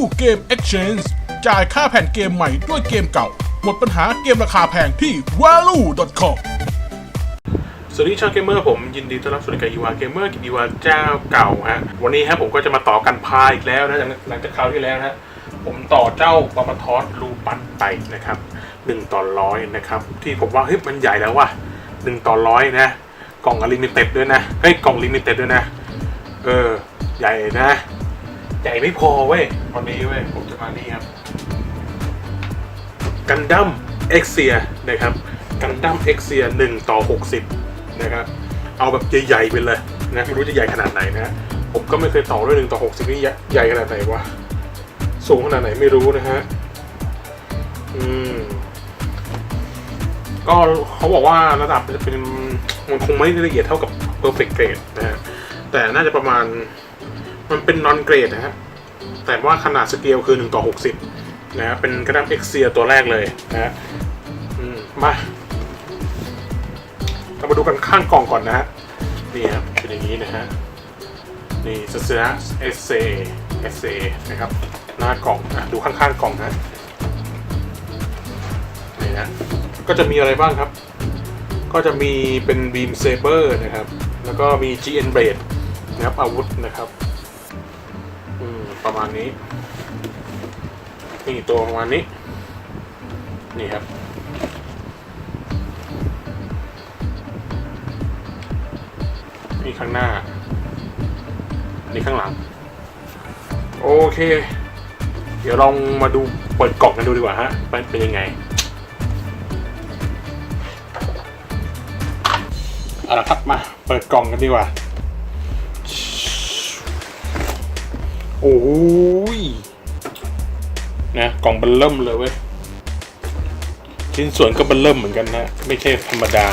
Value Game Exchange จ่ายค่าแผ่นเกมใหม่ด้วยเกมเก่า หมดปัญหาเกมราคาแพงที่ value.com สวัสดีชาวเกมเมอร์ผมยินดีต้อนรับสู่รายการอีวาเกมเมอร์กิอีวาเจ้าเก่าฮะวันนี้ฮะผมก็จะมาต่อกันพายอีกแล้วนะหลังจากคราวที่แล้วนะฮะผมต่อเจ้าปาปาทอสลูปันไปนะครับหนึ่งต่อร้อยนะครับที่ผมว่าเฮ้ยมันใหญ่แล้วว่ะหนึ่งต่อร้อยนะกล่องอลิมิเต็ดด้วยนะเฮ้ยกล่องลิมิเต็ดด้วยนะเออใหญ่นะ ใหญ่ไม่พอเว้ยตอนนี้เว้ยผมจะมานี่ครับกันดั้มเอ็กเซียนะครับกันดั้มเอ็กเซียหนึ่งต่อหกสิบนะครับเอาแบบใหญ่ๆไปเลยนะไม่รู้จะใหญ่ขนาดไหนนะผมก็ไม่เคยต่อด้วยหนึ่งต่อหกสิบนี่ใหญ่ขนาดไหนวะสูงขนาดไหนไม่รู้นะฮะอืมก็เขาบอกว่าระดับจะเป็นมันคงไม่ได้ละเอียดเท่ากับ perfect grade นะฮะแต่น่าจะประมาณ มันเป็น non grade นะฮะแต่ว่าขนาดสเกลคือ1ต่อ60นะฮะเป็นกระดับเอ็กเซียตัวแรกเลยนะฮะมาเรามาดูกันข้างกล่องก่อนนะฮะนี่ครับเป็นอย่างนี้นะฮะนี่สเซนะเอสเซเอสเซนะครับหน้ากล่องอะดูข้างๆกล่องนะนี่นะก็จะมีอะไรบ้างครับ ก็จะมีเป็นบีมเซเบอร์นะครับ แล้วก็มี GN Blade นะครับอาวุธนะครับ ประมาณนี้ นี่ตัวประมาณนี้ นี่ครับ นี่ข้างหน้า นี่ข้างหลัง โอเค เดี๋ยวลองมาดูเปิดกล่องกันดูดีกว่าฮะ เป็นเป็นยังไงเอาละครับมาเปิดกล่องกันดีกว่า โอ้ยนะกล่องบันเริ่มเลยเว้ยชิ้นส่วนก็บันเริ่มเหมือนกันนะ ไม่ใช่ธรรมดา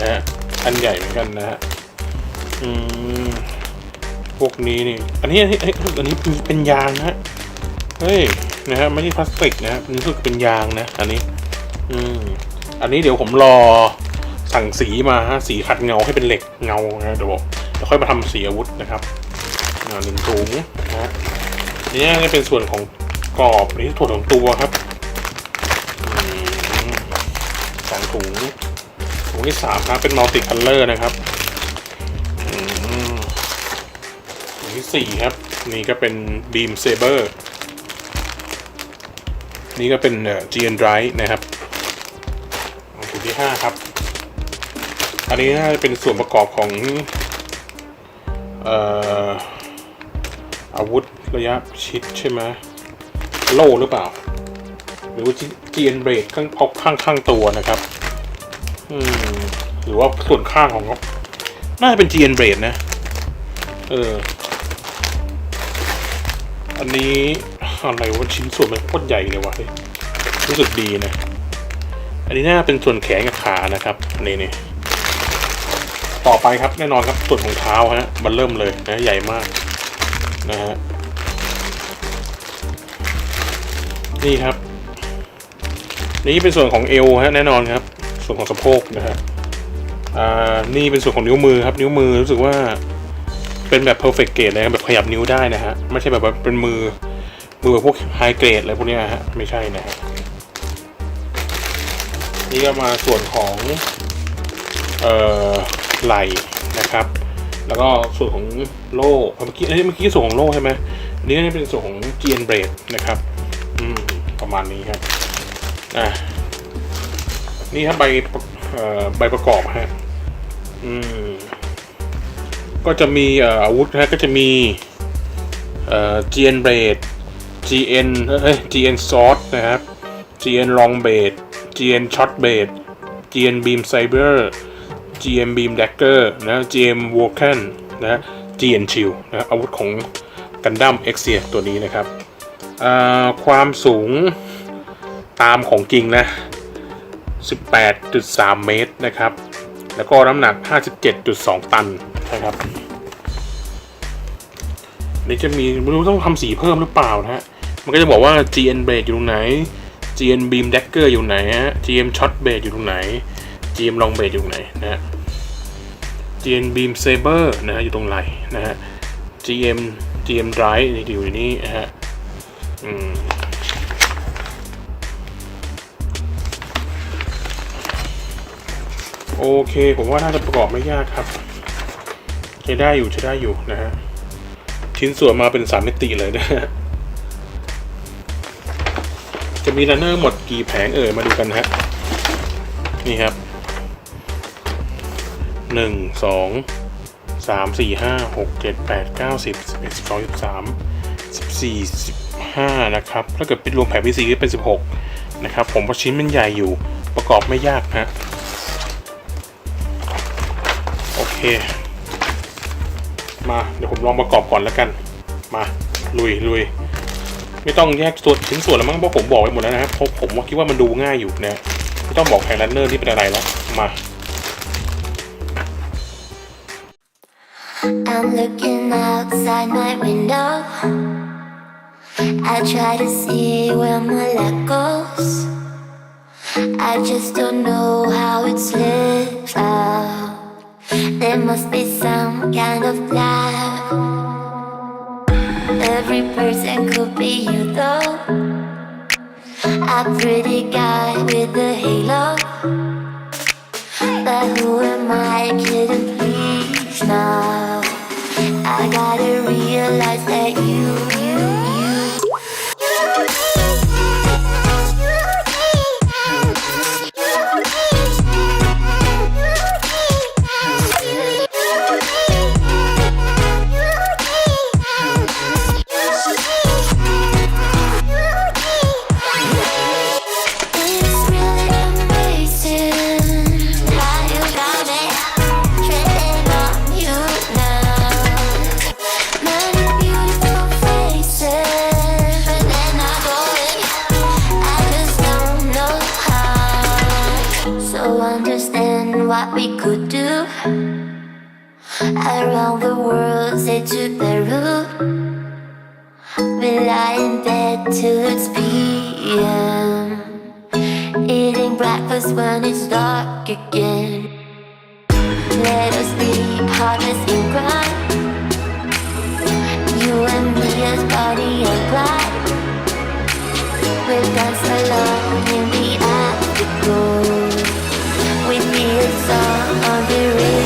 นะฮะอันใหญ่เหมือนกันนะฮะอืมพวกนี้นี่ อันนี้อันนี้อันนี้เป็นยางนะฮะเฮ้ยนะฮะไม่ใช่พลาสติกนะฮะนี่คือเป็นยางนะ อันนี้ อืมอันนี้เดี๋ยวผมรอสั่งสีมาฮะสีขัดเงาให้เป็นเหล็กเงานะเดี๋ยวเดี๋ยวค่อยมาทำสีอาวุธนะครับ หนึ่งถุงนะฮะนี่เป็นส่วนของกรอบนี่ส่วนของตัวครับสองถุงถุงที่สามครับเป็นมัลติคัลเลอร์นะครับถุงที่สี่ครับ นี่ก็เป็นบีมเซเบอร์นี่ก็เป็นเอ่อ GN Drive นะครับถุงที่ห้าครับ อันนี้น่าจะเป็นส่วนประกอบของ เอ่อ อาวุธระยะชิดใช่ไหมโล่หรือเปล่า หรือว่าจีเอ็นเบรกข้างพกข้างข้างตัวนะครับ อืมหรือว่าส่วนข้างของเขาน่าจะเป็น GN b r a d นะ เออ อันนี้อะไรวะชิ้นส่วนมันโคตรใหญ่เลยวะรู้สึกดีนะ อันนี้น่าเป็นส่วนแขนกับขานะครับนี่นี่ต่อไปครับแน่นอนครับส่วนของเท้าฮะมันเริ่มเลยนะใหญ่มาก นะฮะนี่ครับ นี่เป็นส่วนของเอวฮะแน่นอนครับ ส่วนของสะโพกนะฮะอ่านี่เป็นส่วนของนิ้วมือครับ นิ้วมือรู้สึกว่าเป็นแบบ perfect grade เลยครับแบบขยับนิ้วได้นะฮะไม่ใช่แบบว่าเป็นมือมือแบบพวก high grade อะไรพวกนี้ฮะไม่ใช่นะฮะนี่ก็มาส่วนของเอ่อไหล่นะครับ แล้วก็ส่วนของโล่เมื่อกี้เอ้ยเมื่อกี้ส่วนของโล่ใช่ไหมอันนี้ก็จะเป็นส่วนของ GN b r a d นะครับอืมประมาณนี้ครับอะนี่ครับใบใบประกอบฮะอืมก็จะมีอออาวุธนะก็จะมีเอ่อ GN Blade GN เอ้ย GN Sword นะครับ GN Long Blade GN Short Blade GN Beam Saber GM Beam Dagger นะ GM Vulcan นะ GN Shield นะอาวุธของกันดั้ม X เตัวนี้นะครับ ความสูงตามของจริงนะ 18.3 เมตรนะครับ แล้วก็น้ำหนัก 57.2 ตันนะครับนี่จะมีไม่รู้ต้องทำสีเพิ่มหรือเปล่านะฮะ มันก็จะบอกว่า GN Blade อยู่ตรงไหน GN Beam Dagger อยู่ไหนฮะ G.M.Shot Blade อยู่ตรงไหน GM Long Blade อยู่ไหนนะฮะ GN Beam Saber นะฮะอยู่ตรงไหลนะฮะ GM GM Drive นี่อยู่ในนี้นะฮะอืมโอเค ผมว่าน่าจะประกอบไม่ยากครับใช้ได้อยู่ใช้ได้อยู่นะฮะ ชิ้นส่วนมาเป็นสามมิติเลยนะฮะ จะมีรันเนอร์หมดกี่แผงเอ่ยมาดูกันนะฮะ นี่ครับ หนึ่งสองสามสี่ห้าหกเจ็ดแปดเก้าสิบสิบเอ็ดสิบสองสิบสามสิบสี่สิบห้านะครับ ถ้าเกิดเป็นรวมแผงพีซีก็เป็นสิบหกนะครับ ผมเพราะชิ้นมันใหญ่อยู่ประกอบไม่ยากนะโอเค มาเดี๋ยวผมลองประกอบก่อนแล้วกัน มา ลุยลุยไม่ต้องแยกส่วนชิ้นส่วนแล้วมั้งเพราะผมบอกไว้หมดแล้วนะครับเพราะผมว่าคิดว่ามันดูง่ายอยู่นะไม่ต้องบอกแผงรันเนอร์นี่เป็นอะไรแล้วมา I'm looking outside my window. I try to see where my light goes. I just don't know how it slips out. There must be some kind of plan. Every person could be you though. A pretty guy with a halo. But who am I kidding, please now? I gotta realize that you, what we could do. Around the world, say to Peru. We lie in bed till it's PM. Eating breakfast when it's dark again. Let us be partners in crime. You and me as body and pride. We'll dance alone in the afterglow. It's all on the rain.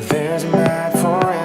but there's a map for it.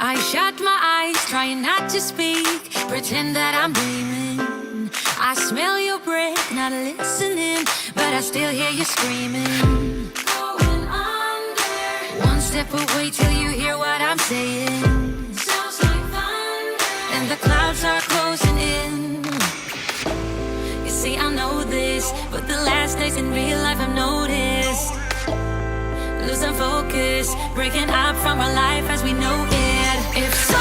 Eyes, trying not to speak. Pretend that I'm dreaming. I smell your breath, not listening, but I still hear you screaming. Going under. One step away till you hear what I'm saying. Sounds like thunder. And the clouds are closing in. You see, I know this, but the last days in real life I've noticed. Losing focus, breaking up from our life as we know it if so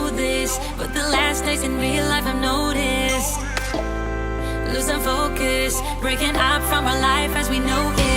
know this, but the last days in real life I've noticed. Losing focus, breaking up from our life as we know it.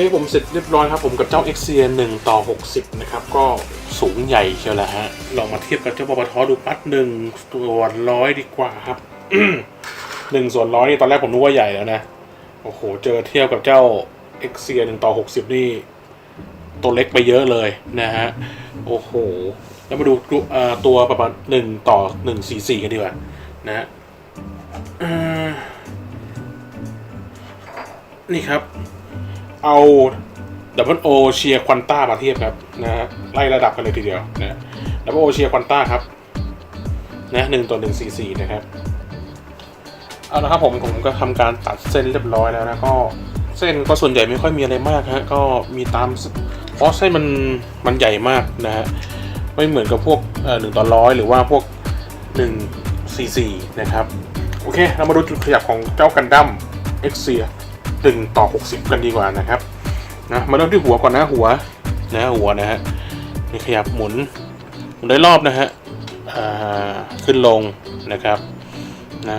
โอเคผมเสร็จเรียบร้อยครับผมกับเจ้า x อ1ต่อ 60 นะครับ ก็สูงใหญ่เชียวแหละฮะ ลองมาเทียบกับเจ้าปปทดูปัดหนึ่งส่วนร้อยดีกว่าครับหนึ่งส่วนร้อยนี่ตอนแรกผมนึกว่าใหญ่แล้วนะ โอ้โห เจอเทียบกับเจ้า x อ1ต่อ 60 นี่ ตัวเล็กไปเยอะเลยนะฮะ โอ้โห แล้วมาดูเอ่อตัวประมาณ1ต่อ144กันดีกว่านะนี่ครับ เอาดับเบิลโอเชียร์ควอนต้ามาเทียบครับนะฮะไล่ระดับกันเลยทีเดียวนะดับเบิลโอเชียร์ควอนต้าครับนะหนึ่งต่อหนึ่งสี่สี่นะครับเอาละครับผมผมก็ทำการตัดเส้นเรียบร้อยแล้วนะก็เส้นก็ส่วนใหญ่ไม่ค่อยมีอะไรมากฮะก็มีตามเพราะเส้นมันมันใหญ่มากนะฮะไม่เหมือนกับพวกเอ่อหนึ่งต่อร้อยหรือว่าพวกหนึ่งสี่สี่นะครับ โอเค เรามาดูจุดขยับของเจ้ากันดั้มเอ็กเซีย หนึ่งต่อหกสิบกันดีกว่านะครับนะมาเริ่มที่หัวก่อนนะหัวนะหัวนะฮะนี่ขยับหมุนหมุนได้รอบนะฮะขึ้นลงนะครับนะ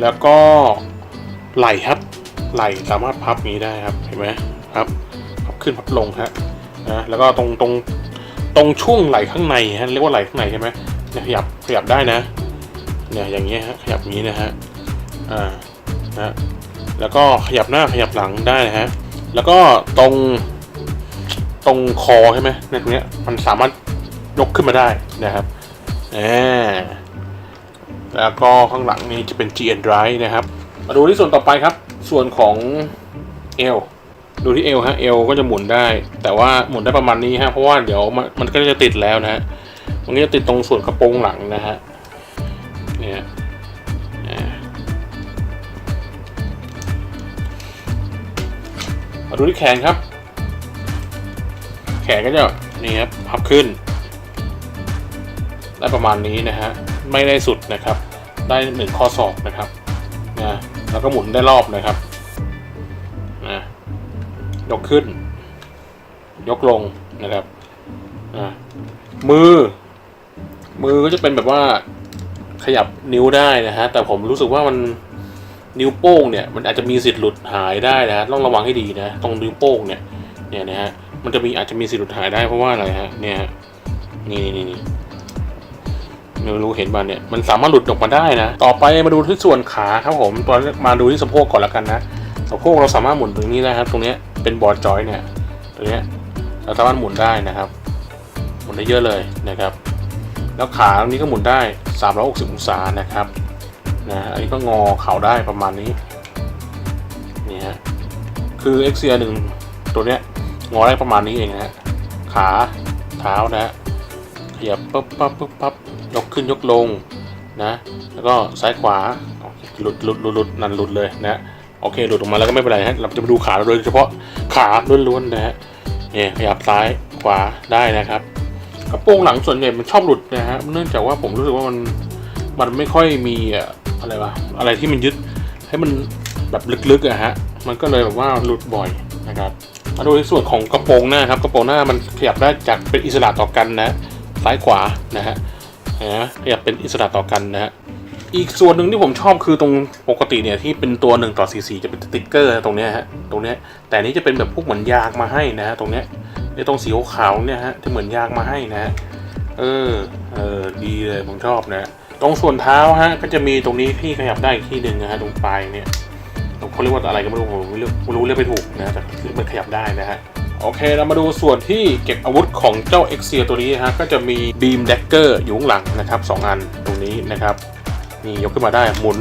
แล้วก็ไหลครับไหลสามารถพับนี้ได้ครับเห็นไหมครับพับขึ้นพับลงฮะนะแล้วก็ตรงตรงตรงช่วงไหลข้างในฮะเรียกว่าไหลข้างในใช่ไหมเนี่ยขยับขยับได้นะเนี่ยอย่างเงี้ยฮะขยับนี้นะฮะอ่านะ แล้วก็ขยับหน้าขยับหลังได้นะฮะ แล้วก็ตรงตรงคอใช่ไหมในตรงเนี้ยมันสามารถยกขึ้นมาได้นะครับแหมแล้วก็ข้างหลังนี้จะเป็น GN Drive นะครับ มาดูที่ส่วนต่อไปครับ ส่วนของเอวดูที่เอวฮะเอวก็จะหมุนได้ แต่ว่าหมุนได้ประมาณนี้ฮะเพราะว่าเดี๋ยวมันมันก็จะติดแล้วนะฮะมันก็จะติดตรงส่วนกระโปรงหลังนะฮะ มาดูที่แขนครับ แขนก็จะนี่ครับพับขึ้น ได้ประมาณนี้นะฮะ ไม่ได้สุดนะครับ ได้หนึ่งข้อศอกนะครับนะแล้วก็หมุนได้รอบนะครับนะยกขึ้น ยกลงนะครับนะมือ มือก็จะเป็นแบบว่าขยับนิ้วได้นะฮะ แต่ผมรู้สึกว่ามัน นิ้วโป้งเนี่ยมันอาจจะมีสิทธิ์หลุดหายได้นะฮะต้องระวังให้ดีนะ ตรงนิ้วโป้งเนี่ยเนี่ยนะฮะมันจะมีอาจจะมีสิทธิ์หลุดหายได้เพราะว่าอะไรฮะเนี่ยนี่นี่นี่นี่ไม่รู้เห็นบ้างเนี่ยมันสามารถหลุดออกมาได้นะ ต่อไปมาดูที่ส่วนขาครับผมตอนมาดูที่สะโพกก่อนล้วกันนะสะโพกเราสามารถหมุนตรงนี้ได้ครับ ตรงนี้เป็นบอร์ดจอยเนี่ยตรงนี้เราสามารถหมุนได้นะครับ หมุนได้เยอะเลยนะครับ แล้วขาตรงนี้ก็หมุนได้ 360 องศานะครับ นะอันนี้ก็งอเข่าได้ประมาณนี้นี่ฮะคือ x 1หนึ่งตัวเนี้ยงอได้ประมาณนี้เองนะฮะขาเท้านะฮะขยับปั๊บปั๊บปั๊บปั๊บยกขึ้นยกลงนะ แล้วก็ซ้ายขวาหลุดหลุดหลุดหลุดนั่นหลุดเลยนะโอเคหลุดออกมาแล้วก็ไม่เป็นไรฮะเราจะมาดูขาเราโดยเฉพาะขาล้วนๆนะฮะเนี่ยขยับซ้ายขวาได้นะครับกระโปรงหลังส่วนใหญ่มันชอบหลุดนะฮะเนื่องจากว่าผมรู้สึกว่ามันมันไม่ค่อยมี อะไรวะอะไรที่มันยึดให้มันแบบลึกๆอะฮะมันก็เลยแบบว่าหลุดบ่อยนะครับมาดูในส่วนของกระโปรงหน้าครับกระโปรงหน้ามันขยับได้จากเป็นอิสระต่อกันนะซ้ายขวานะฮะนะขยับเป็นอิสระต่อกันนะฮะอีกส่วนหนึ่งที่ผมชอบคือตรงปกติเนี่ยที่เป็นตัว1ต่อ44จะเป็นสติ๊กเกอร์ตรงเนี้ยฮะตรงเนี้ยแต่นี้จะเป็นแบบพวกเหมือนยางมาให้นะฮะตรงเนี้ยในตรงสีขาวเนี่ยฮะจะเหมือนยางมาให้นะฮะเออเออดีเลยผมชอบนะฮะ ตรงส่วนเท้าฮะก็จะมีตรงนี้ที่ขยับได้อีกที่หนึ่งนะฮะตรงปลายเนี่ยเขาเรียกว่าอะไรก็ไม่รู้ผมไม่รู้ไม่รู้เรียกไม่ถูกนะแต่คือมันขยับได้นะฮะโอเคเรามาดูส่วนที่เก็บอาวุธของเจ้า x อ r ตัวนี้ฮะก็จะมีบีม d ดกเกอร์อยู่ข้างหลังนะครับสองอันตรงนี้นะครับนี่ยกขึ้นมาได้หมุน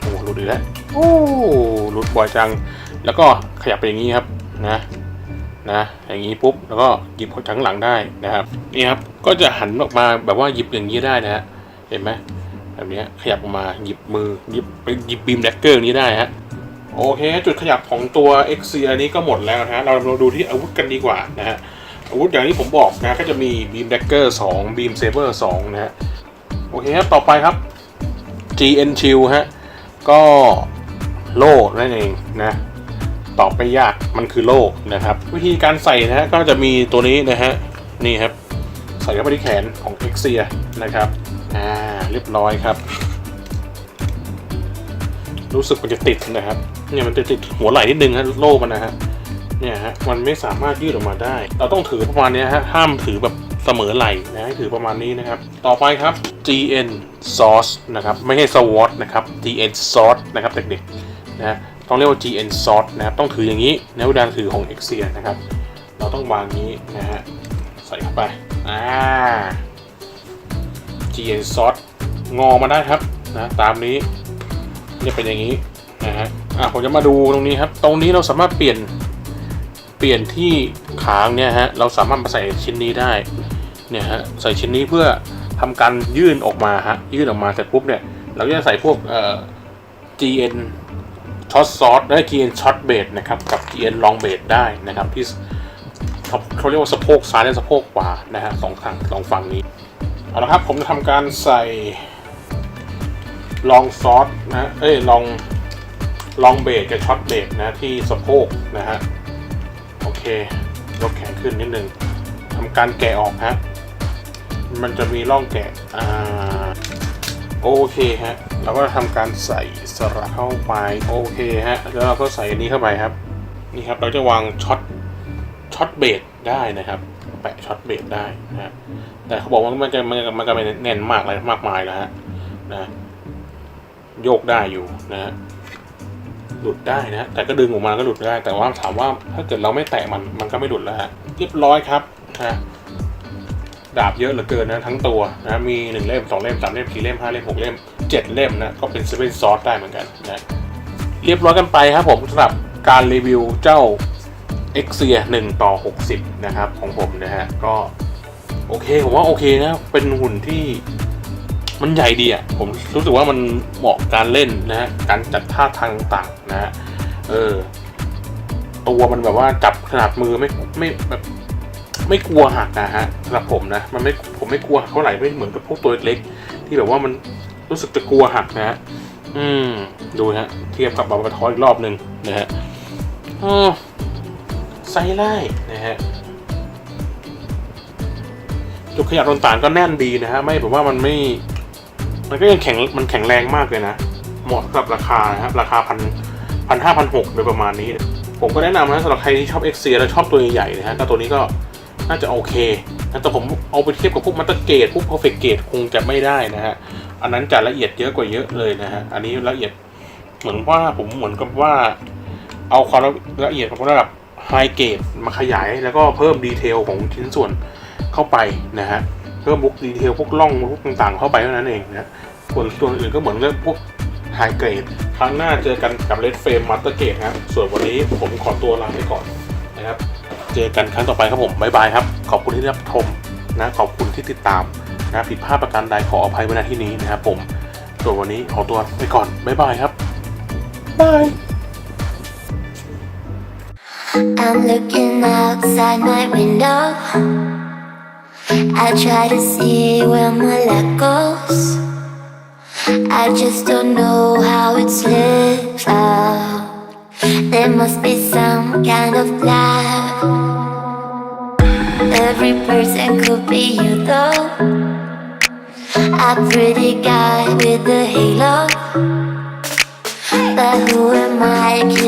โอ้โหหลุดอีกแล้วโอ้หลุดบ่อยจัง แล้วก็ขยับไปอย่างนี้ครับนะนะอย่างนี้ปุ๊บแล้วก็หยิบทั้งหลังได้นะครับนี่ครับก็จะหันออกมาแบบว่าหยิบอย่างนี้ได้นะฮะ เห็นไหมแบบนี้ขยับออกมาหยิบมือหยิบไปหยิบบีมแดกเกอร์นี้ได้ฮะโอเค จุดขยับของตัว x อ r นี้ก็หมดแล้วนะฮะเรามาดูที่อาวุธกันดีกว่านะฮะอาวุธอย่างที่ผมบอกนะก็จะมีบีมแดกเกอร์2บีมเซเบอร์2นะฮะโอเคครับต่อไปครับ GN Chill ฮะก็โล่นั่นเองนะตอบไม่ยากมันคือโล่นะครับ วิธีการใส่นะฮะก็จะมีตัวนี้นะฮะนี่ครับ ใส่เข้าไปที่แขนของ x อ r นะครับ อ่าเรียบร้อยครับ รู้สึกมันจะติดนะครับ เนี่ยมันจะติดหัวไหล่นิดนึงฮะโล่มันนะฮะเนี่ยฮะมันไม่สามารถยืดออกมาได้ เราต้องถือประมาณนี้ฮะห้ามถือแบบเสมอไหล่นะถือประมาณนี้นะครับ ต่อไปครับ GN Sauce นะครับ ไม่ใช่ SWOT นะครับ GN Sauce นะครับเด็กๆนะต้องเรียกว่า GN Sauce นะครับต้องถืออย่างนี้ในเวลาถือของ x อ r นะครับ เราต้องวางนี้นะฮะใส่เข้าไปอ่า GN Sauce งอมาได้ครับนะตามนี้เนี่ยเป็นอย่างนี้นะฮะอะผมจะมาดูตรงนี้ครับ ตรงนี้เราสามารถเปลี่ยนเปลี่ยนที่ขางเนี่ยฮะเราสามารถมาใส่ชิ้นนี้ได้เนี่ยฮะใส่ชิ้นนี้เพื่อทำการยื่นออกมาฮะยื่นออกมาเสร็จปุ๊บเนี่ยเราจะใส่พวกเอ่อ GN ช็อตซอสและ GN ช็อตเบดนะครับกับ GN ลองเบดได้นะครับที่เขาเรียกว่าสะโพกซ้ายและสะโพกขวานะฮะสองฝั่งสองฝั่งนี้ เอาละครับผมจะทำการใส่ลองซอสนะเอ้ยลองลองเบรกกับช็อตเบรกนะที่สะโพกนะฮะโอเคยกแขนขึ้นนิดนึงทำการแกะออกฮะมันจะมีร่องแกะอ่าโอเคฮะเราก็ทำการใส่สระเข้าไปโอเคฮะแล้วเราก็ใส่อันนี้เข้าไปครับนี่ครับเราจะวางช็อตช็อตเบรกได้นะครับ แปะช็อตเบรกได้นะฮะแต่เขาบอกว่ามันจะมันจะมันจะไม่แน่นมากอะไรมากมายแล้วฮะนะโยกได้อยู่นะฮะหลุดได้นะแต่ก็ดึงออกมาก็หลุดได้ แต่ว่าถามว่าถ้าเกิดเราไม่แตะมันมันก็ไม่หลุดแล้วฮะเรียบร้อยครับนะดาบเยอะเหลือเกินนะทั้งตัวนะมีหนึ่งเล่มสองเล่มสามเล่มสี่เล่มห้าเล่มหกเล่มเจ็ดเล่มนะก็เป็นเซเว่นซอสได้เหมือนกันนะเรียบร้อยกันไปครับผมสำหรับการรีวิวเจ้า x อ r 1ต่อ 60 นะครับของผมนะฮะ ก็โอเค ผมว่าโอเคนะ เป็นหุ่นที่มันใหญ่ดีอะ ผมรู้สึกว่ามันเหมาะการเล่นนะฮะ การจัดท่าทางต่างๆนะฮะ เออ ตัวมันแบบว่าจับขนาดมือไม่ไม่แบบไม่กลัวหักนะฮะสำหรับผมนะมันไม่ผมไม่กลัวเท่าไหร่ไม่เหมือนกับพวกตัวเล็กที่แบบว่ามันรู้สึกจะกลัวหักนะฮะอืม ดูฮะ เทียบกับบาบาทออีกรอบหนึ่งนะฮะอ๋อ ไซไล่นะฮะจุดขยับต่างๆก็แน่นดีนะฮะไม่แบบว่ามันไม่ มันก็ยังแข็งมันแข็งแรงมากเลยนะ เหมาะกับราคานะครับราคาพันพันห้าพันหกโดยประมาณนี้ ผมก็แนะนำนะสำหรับใครที่ชอบ x อแล้วชอบตัวใหญ่ๆนะฮะก็ตัวนี้ก็น่าจะโอเคนะแต่ผมเอาไปเทียบกับพวกมัตเตอร์เกตพวก perfect gate คงจะไม่ได้นะฮะอันนั้นจะละเอียดเยอะกว่าเยอะเลยนะฮะอันนี้ละเอียดเหมือนว่าผมเหมือนกับว่า เอาความละเอียดของระดับ ไฮเกรดมาขยายแล้วก็เพิ่มดีเทลของชิ้นส่วนเข้าไปนะฮะเพิ่มบุกดีเทลพวกร่องพวกต่างๆ เข้าไปเท่านั้นเองนะส่วนตัวอื่นก็เหมือนเรื่องพวกไฮเกรดครั้งหน้าเจอกันกับเลดเฟรมมัตเตอร์เกตครับส่วนวันนี้ผมขอตัวลาไปก่อนนะครับ เจอกันครั้งต่อไปครับผมบ๊ายบายครับ ขอบคุณที่รับชมนะขอบคุณที่ติดตามนะผิดพลาดประการใดขออภัยไว้ณที่นี้นะครับผมส่วนวันนี้ขอตัวไปก่อนบ๊ายบายครับบาย I'm looking outside my window. I try to see where my luck goes. I just don't know how it slips out. There must be some kind of plan. Every person could be you though. A pretty guy with a halo. But who am I? Kid?